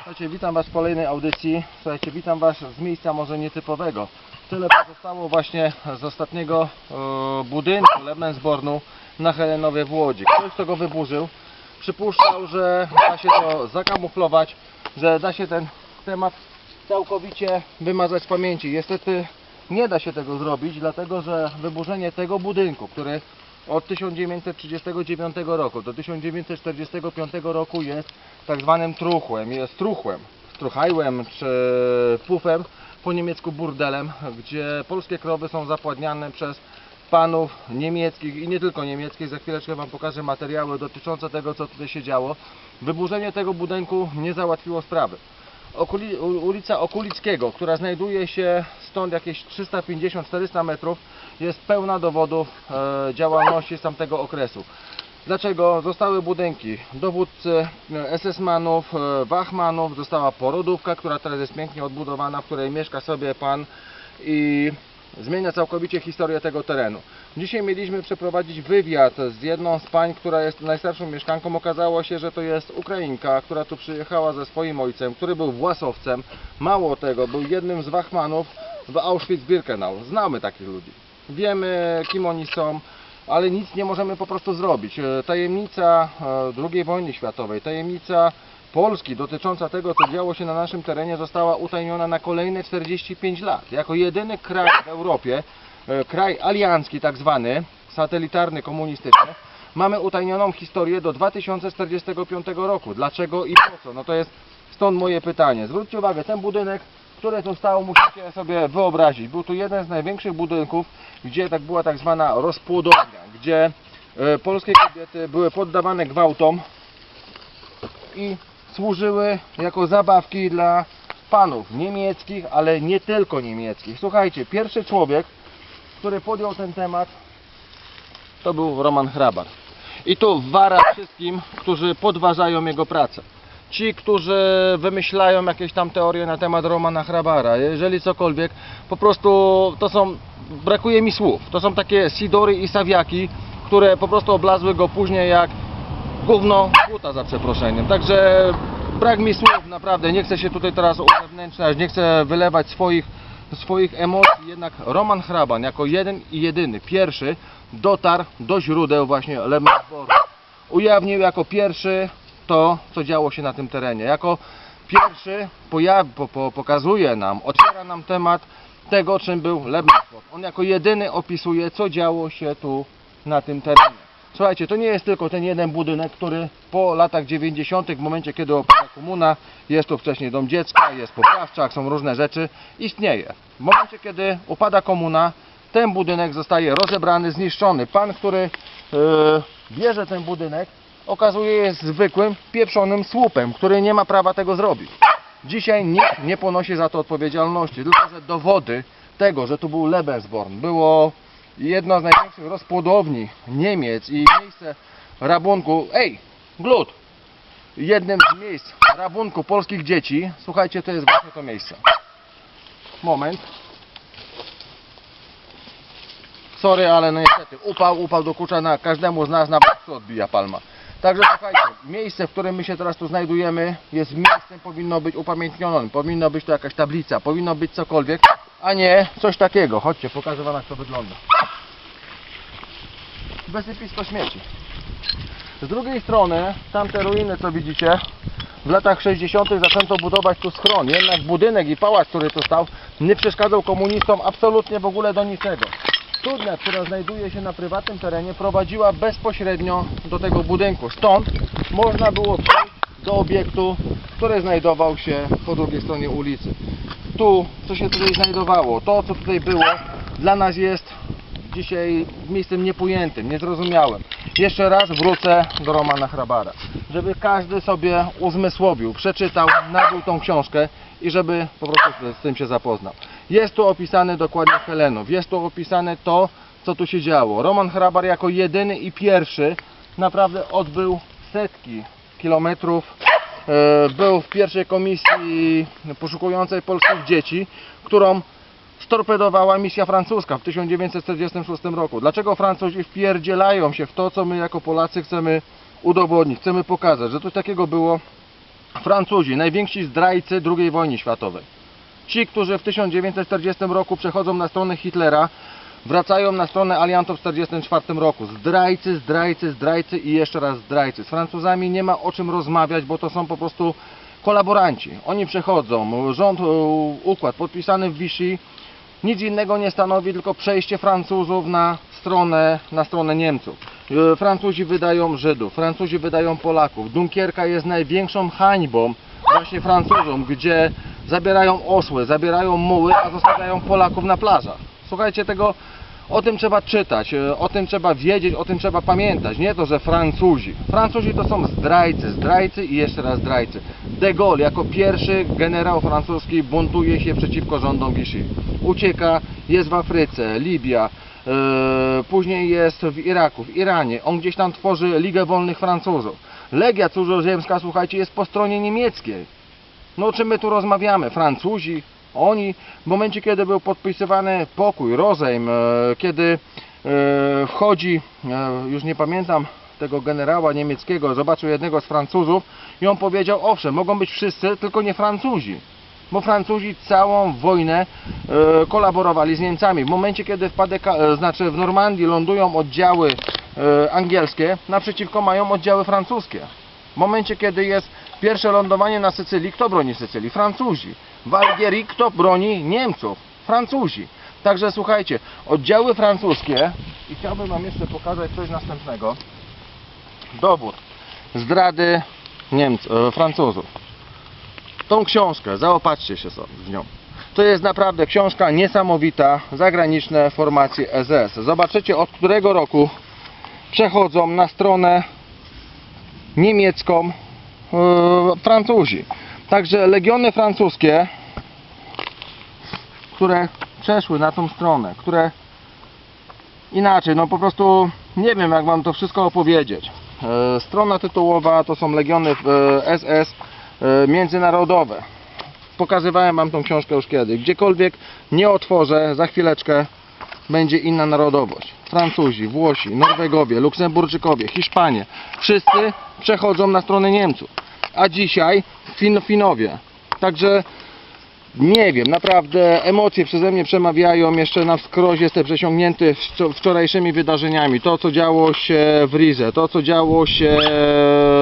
Słuchajcie, witam Was w kolejnej audycji. Słuchajcie, witam Was z miejsca może nietypowego. Tyle pozostało właśnie z ostatniego e, budynku Lebensbornu na Helenowie w Łodzi. Ktoś, kto go wyburzył, przypuszczał, że da się to zakamuflować, że da się ten temat całkowicie wymazać z pamięci. Niestety nie da się tego zrobić, dlatego że wyburzenie tego budynku, który od 1939 roku do 1945 roku jest tak zwanym truchłem, jest truchłem, struchajłem czy pufem, po niemiecku burdelem, gdzie polskie krowy są zapładniane przez panów niemieckich i nie tylko niemieckich. Za chwileczkę Wam pokażę materiały dotyczące tego, co tutaj się działo. Wyburzenie tego budynku nie załatwiło sprawy. Okuli, ulica Okulickiego, która znajduje się stąd jakieś 350-400 metrów, jest pełna dowodów e, działalności z tamtego okresu. Dlaczego zostały budynki dowódcy, e, SS-manów, e, Wachmanów, została porodówka, która teraz jest pięknie odbudowana, w której mieszka sobie pan i zmienia całkowicie historię tego terenu. Dzisiaj mieliśmy przeprowadzić wywiad z jedną z pań, która jest najstarszą mieszkanką. Okazało się, że to jest Ukrainka, która tu przyjechała ze swoim ojcem, który był własowcem. Mało tego, był jednym z Wachmanów w Auschwitz-Birkenau. Znamy takich ludzi. Wiemy, kim oni są, ale nic nie możemy po prostu zrobić. E, Tajemnica e, II wojny światowej, tajemnica Polski dotycząca tego, co działo się na naszym terenie, została utajniona na kolejne 45 lat. Jako jedyny kraj w Europie, e, kraj aliancki tak zwany, satelitarny, komunistyczny, mamy utajnioną historię do 2045 roku. Dlaczego i po co? No to jest stąd moje pytanie. Zwróćcie uwagę, ten budynek, który tu stał, musicie sobie wyobrazić. Był tu jeden z największych budynków, gdzie tak była tak zwana rozpłodownia, gdzie e, polskie kobiety były poddawane gwałtom i służyły jako zabawki dla panów niemieckich, ale nie tylko niemieckich. Słuchajcie, pierwszy człowiek, który podjął ten temat, to był Roman Hrabar. I tu wara wszystkim, którzy podważają jego pracę. Ci, którzy wymyślają jakieś tam teorie na temat Romana Hrabara, jeżeli cokolwiek, po prostu to są, brakuje mi słów, to są takie sidory i sawiaki, które po prostu oblazły go później jak gówno buta za przeproszeniem. Także brak mi słów, naprawdę. Nie chcę się tutaj teraz uzewnętrzniać, nie chcę wylewać swoich, swoich emocji. Jednak Roman Hraban jako jeden i jedyny, pierwszy dotarł do źródeł właśnie Lemensboru. Ujawnił jako pierwszy to, co działo się na tym terenie. Jako pierwszy po, po, pokazuje nam, otwiera nam temat tego, czym był Lebensborn. On jako jedyny opisuje, co działo się tu na tym terenie. Słuchajcie, to nie jest tylko ten jeden budynek, który po latach 90., w momencie kiedy opada komuna, jest tu wcześniej dom dziecka, jest poprawczak, są różne rzeczy, istnieje. W momencie kiedy upada komuna, ten budynek zostaje rozebrany, zniszczony. Pan, który e, bierze ten budynek, okazuje jest zwykłym, pieprzonym słupem, który nie ma prawa tego zrobić. Dzisiaj nikt nie ponosi za to odpowiedzialności, tylko że dowody tego, że tu był Lebensborn, było jedna z największych rozpłodowni Niemiec i miejsce rabunku, ej, glut, jednym z miejsc rabunku polskich dzieci, słuchajcie, to jest właśnie to miejsce. Moment. Sorry, ale no niestety, upał, upał dokucza na każdemu z nas, nawet tu odbija palma. Także słuchajcie, miejsce, w którym my się teraz tu znajdujemy, jest miejscem, powinno być upamiętnionym, powinno być to jakaś tablica, powinno być cokolwiek, a nie coś takiego. Chodźcie, pokażę wam jak to wygląda. Wysypisko śmieci. Z drugiej strony, tamte ruiny co widzicie, w latach 60. zaczęto budować tu schron, jednak budynek i pałac, który tu stał, nie przeszkadzał komunistom absolutnie w ogóle do niczego. Studnia, która znajduje się na prywatnym terenie, prowadziła bezpośrednio do tego budynku. Stąd można było przejść do obiektu, który znajdował się po drugiej stronie ulicy. Tu, co się tutaj znajdowało, to co tutaj było, dla nas jest dzisiaj miejscem niepojętym, niezrozumiałym. Jeszcze raz wrócę do Romana Hrabara, żeby każdy sobie uzmysłowił, przeczytał, nabył tą książkę i żeby po prostu z tym się zapoznał. Jest tu opisany dokładnie Helenów, jest tu opisane to, co tu się działo. Roman Hrabar jako jedyny i pierwszy naprawdę odbył setki kilometrów był w pierwszej komisji poszukującej polskich dzieci, którą storpedowała misja francuska w 1946 roku. Dlaczego Francuzi wpierdzielają się w to, co my jako Polacy chcemy udowodnić, chcemy pokazać, że coś takiego było Francuzi, najwięksi zdrajcy II wojny światowej. Ci, którzy w 1940 roku przechodzą na stronę Hitlera, wracają na stronę aliantów w 1944 roku. Zdrajcy, zdrajcy, zdrajcy i jeszcze raz zdrajcy. Z Francuzami nie ma o czym rozmawiać, bo to są po prostu kolaboranci. Oni przechodzą, rząd, e, układ podpisany w Vichy, nic innego nie stanowi, tylko przejście Francuzów na stronę, na stronę Niemców. E, Francuzi wydają Żydów, Francuzi wydają Polaków. Dunkierka jest największą hańbą właśnie Francuzom, gdzie zabierają osły, zabierają muły, a zostawiają Polaków na plażach. Słuchajcie tego, o tym trzeba czytać, e, o tym trzeba wiedzieć, o tym trzeba pamiętać. Nie to, że Francuzi. Francuzi to są zdrajcy, zdrajcy i jeszcze raz zdrajcy. De Gaulle jako pierwszy generał francuski buntuje się przeciwko rządom Vichy. Ucieka, jest w Afryce, Libia, e, później jest w Iraku, w Iranie. On gdzieś tam tworzy Ligę Wolnych Francuzów. Legia cudzoziemska, słuchajcie, jest po stronie niemieckiej. No o czym my tu rozmawiamy? Francuzi, oni w momencie kiedy był podpisywany pokój, rozejm, e, kiedy e, wchodzi, e, już nie pamiętam tego generała niemieckiego, zobaczył jednego z Francuzów i on powiedział, owszem, mogą być wszyscy, tylko nie Francuzi. Bo Francuzi całą wojnę kolaborowali z Niemcami. W momencie kiedy w, znaczy w Normandii lądują oddziały angielskie, naprzeciwko mają oddziały francuskie. W momencie, kiedy jest pierwsze lądowanie na Sycylii, kto broni Sycylii? Francuzi. W Algierii kto broni Niemców? Francuzi. Także słuchajcie, oddziały francuskie i chciałbym Wam jeszcze pokazać coś następnego. Dowód zdrady Niemc, e, Francuzów. Tą książkę, zaopatrzcie się w nią. To jest naprawdę książka niesamowita, zagraniczne formacje SS. Zobaczycie od którego roku przechodzą na stronę niemiecką Francuzi. Także legiony francuskie, które przeszły na tą stronę, które inaczej, no po prostu nie wiem jak wam to wszystko opowiedzieć. E, strona tytułowa to są legiony e, SS e, międzynarodowe. Pokazywałem wam tą książkę już kiedyś. Gdziekolwiek nie otworzę, za chwileczkę będzie inna narodowość. Francuzi, Włosi, Norwegowie, Luksemburczykowie, Hiszpanie. Wszyscy przechodzą na stronę Niemców. A dzisiaj fin Finowie. Także nie wiem, naprawdę emocje przeze mnie przemawiają. Jeszcze na wskroś jestem przesiągnięty wczor- wczorajszymi wydarzeniami. To, co działo się w Rize, to, co działo się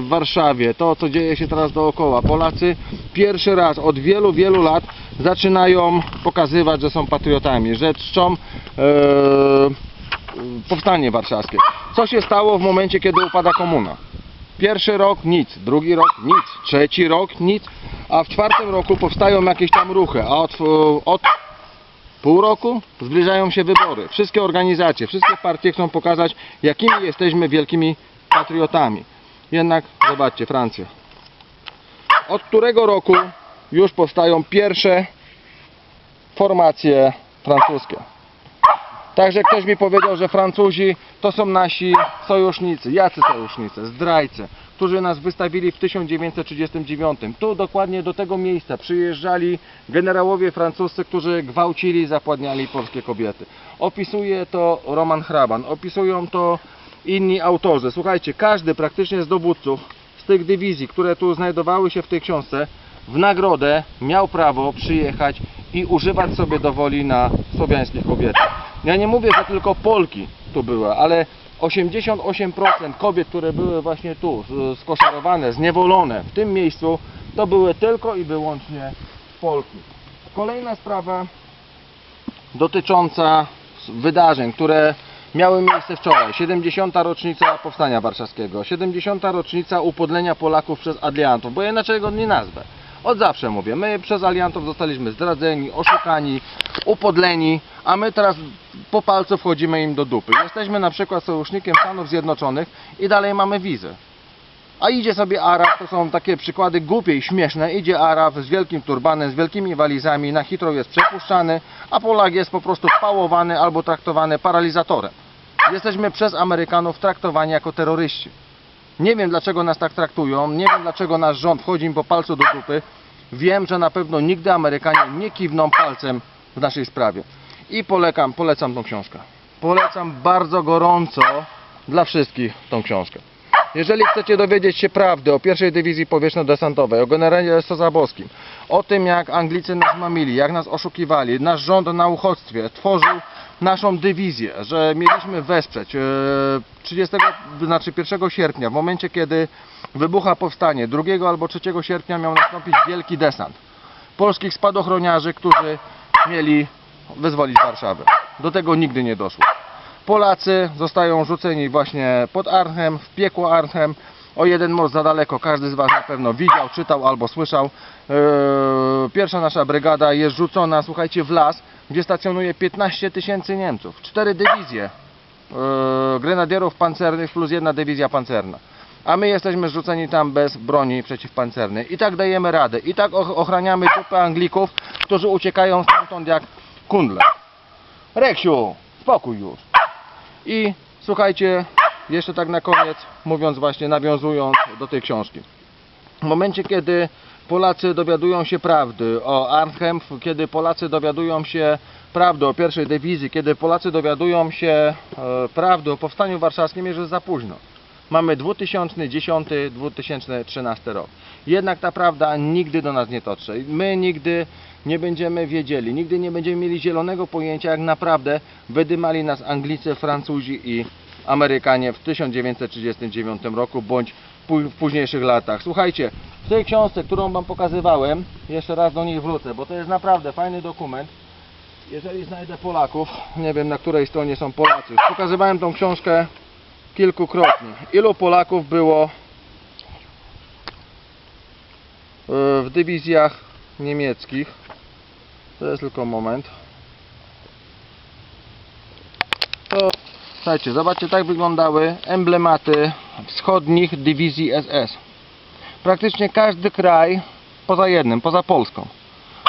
w Warszawie, to, co dzieje się teraz dookoła. Polacy pierwszy raz od wielu, wielu lat zaczynają pokazywać, że są patriotami, że czczą e, powstanie warszawskie. Co się stało w momencie, kiedy upada komuna? Pierwszy rok nic, drugi rok nic, trzeci rok nic, a w czwartym roku powstają jakieś tam ruchy, a od, od pół roku zbliżają się wybory. Wszystkie organizacje, wszystkie partie chcą pokazać, jakimi jesteśmy wielkimi patriotami. Jednak zobaczcie, Francja. Od którego roku już powstają pierwsze formacje francuskie. Także ktoś mi powiedział, że Francuzi to są nasi sojusznicy. Jacy sojusznicy? Zdrajcy, którzy nas wystawili w 1939. Tu dokładnie do tego miejsca przyjeżdżali generałowie francuscy, którzy gwałcili, zapładniali polskie kobiety. Opisuje to Roman Hraban, opisują to inni autorzy. Słuchajcie, każdy praktycznie z dowódców z tych dywizji, które tu znajdowały się w tej książce, w nagrodę miał prawo przyjechać i używać sobie do woli na słowiańskich kobietach. Ja nie mówię, że tylko Polki tu były, ale 88% kobiet, które były właśnie tu skoszarowane, zniewolone w tym miejscu, to były tylko i wyłącznie Polki. Kolejna sprawa dotycząca wydarzeń, które miały miejsce wczoraj. 70. rocznica Powstania Warszawskiego, 70. rocznica upodlenia Polaków przez aliantów, bo ja inaczej go nie nazwę. Od zawsze mówię, my przez aliantów zostaliśmy zdradzeni, oszukani, upodleni, a my teraz po palcu wchodzimy im do dupy. Jesteśmy na przykład sojusznikiem Stanów Zjednoczonych i dalej mamy wizę. A idzie sobie Arab, to są takie przykłady głupie i śmieszne, idzie Arab z wielkim turbanem, z wielkimi walizami, na hitro jest przepuszczany, a Polak jest po prostu pałowany albo traktowany paralizatorem. Jesteśmy przez Amerykanów traktowani jako terroryści. Nie wiem dlaczego nas tak traktują, nie wiem dlaczego nasz rząd wchodzi im po palcu do dupy. Wiem, że na pewno nigdy Amerykanie nie kiwną palcem w naszej sprawie. I polecam, polecam tą książkę. Polecam bardzo gorąco dla wszystkich tą książkę. Jeżeli chcecie dowiedzieć się prawdy o pierwszej dywizji powietrzno-desantowej, o generale Sozabowskim, o tym jak Anglicy nas mamili, jak nas oszukiwali, nasz rząd na uchodźstwie tworzył naszą dywizję, że mieliśmy wesprzeć e, 30, znaczy 1 sierpnia, w momencie kiedy wybucha powstanie, 2 albo 3 sierpnia miał nastąpić wielki desant polskich spadochroniarzy, którzy mieli wyzwolić Warszawę. Do tego nigdy nie doszło. Polacy zostają rzuceni właśnie pod Arnhem, w piekło Arnhem, o jeden most za daleko, każdy z Was na pewno widział, czytał albo słyszał. Eee, Pierwsza nasza brygada jest rzucona, słuchajcie, w las, gdzie stacjonuje 15 tysięcy Niemców, cztery dywizje eee, grenadierów pancernych plus jedna dywizja pancerna. A my jesteśmy rzuceni tam bez broni przeciwpancernej. I tak dajemy radę. I tak och- ochraniamy dupę Anglików, którzy uciekają stamtąd jak kundle. Reksiu, spokój już. I słuchajcie, jeszcze tak na koniec, mówiąc właśnie, nawiązując do tej książki. W momencie, kiedy Polacy dowiadują się prawdy o Arnhem, kiedy Polacy dowiadują się prawdy o pierwszej dywizji, kiedy Polacy dowiadują się e, prawdy o powstaniu warszawskim, już jest za późno. Mamy 2010-2013 rok. Jednak ta prawda nigdy do nas nie dotrze. My nigdy nie będziemy wiedzieli, nigdy nie będziemy mieli zielonego pojęcia, jak naprawdę wydymali nas Anglicy, Francuzi i Amerykanie w 1939 roku bądź w późniejszych latach. Słuchajcie, w tej książce, którą Wam pokazywałem, jeszcze raz do niej wrócę, bo to jest naprawdę fajny dokument. Jeżeli znajdę Polaków, nie wiem na której stronie są Polacy, pokazywałem tą książkę kilkukrotnie. Ilu Polaków było e, w dywizjach niemieckich? To jest tylko moment. To, słuchajcie, zobaczcie, tak wyglądały emblematy wschodnich dywizji SS. Praktycznie każdy kraj, poza jednym, poza Polską.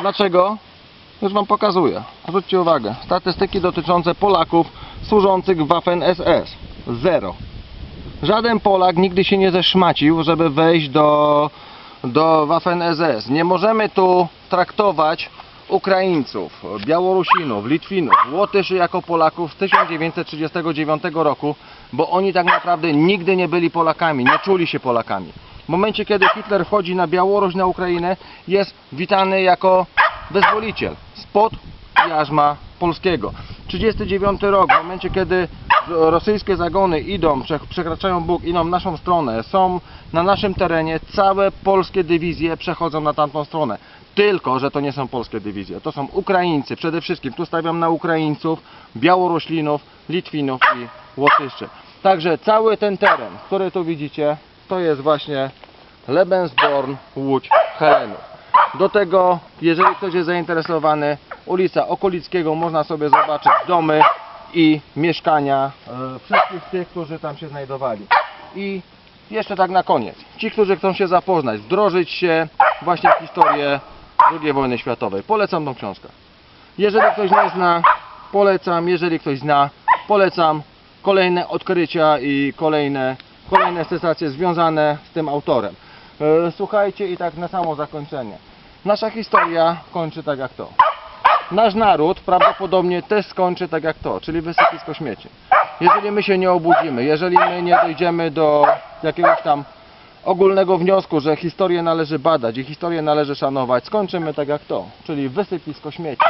Dlaczego? Już Wam pokazuję. Zwróćcie uwagę. Statystyki dotyczące Polaków służących w Waffen SS. Zero. Żaden Polak nigdy się nie zeszmacił, żeby wejść do, do Waffen SS. Nie możemy tu traktować Ukraińców, Białorusinów, Litwinów, Łotyszy jako Polaków z 1939 roku, bo oni tak naprawdę nigdy nie byli Polakami, nie czuli się Polakami. W momencie, kiedy Hitler wchodzi na Białoruś, na Ukrainę, jest witany jako wyzwoliciel spod jarzma polskiego. 39 rok, w momencie kiedy rosyjskie zagony idą, prze- przekraczają Bóg, idą w naszą stronę, są na naszym terenie, całe polskie dywizje przechodzą na tamtą stronę. Tylko, że to nie są polskie dywizje, to są Ukraińcy, przede wszystkim tu stawiam na Ukraińców, Białoruślinów, Litwinów i Łotyszy. Także cały ten teren, który tu widzicie, to jest właśnie Lebensborn, Łódź, Helenów. Do tego, jeżeli ktoś jest zainteresowany, ulica Okolickiego, można sobie zobaczyć domy i mieszkania e, wszystkich tych, którzy tam się znajdowali. I jeszcze tak na koniec, ci, którzy chcą się zapoznać, wdrożyć się właśnie w historię II wojny światowej, polecam tą książkę. Jeżeli ktoś nie zna, polecam, jeżeli ktoś zna, polecam kolejne odkrycia i kolejne, kolejne sensacje związane z tym autorem. E, Słuchajcie i tak na samo zakończenie. Nasza historia kończy tak jak to. Nasz naród prawdopodobnie też skończy tak jak to, czyli wysypisko śmieci. Jeżeli my się nie obudzimy, jeżeli my nie dojdziemy do jakiegoś tam ogólnego wniosku, że historię należy badać i historię należy szanować, skończymy tak jak to, czyli wysypisko śmieci.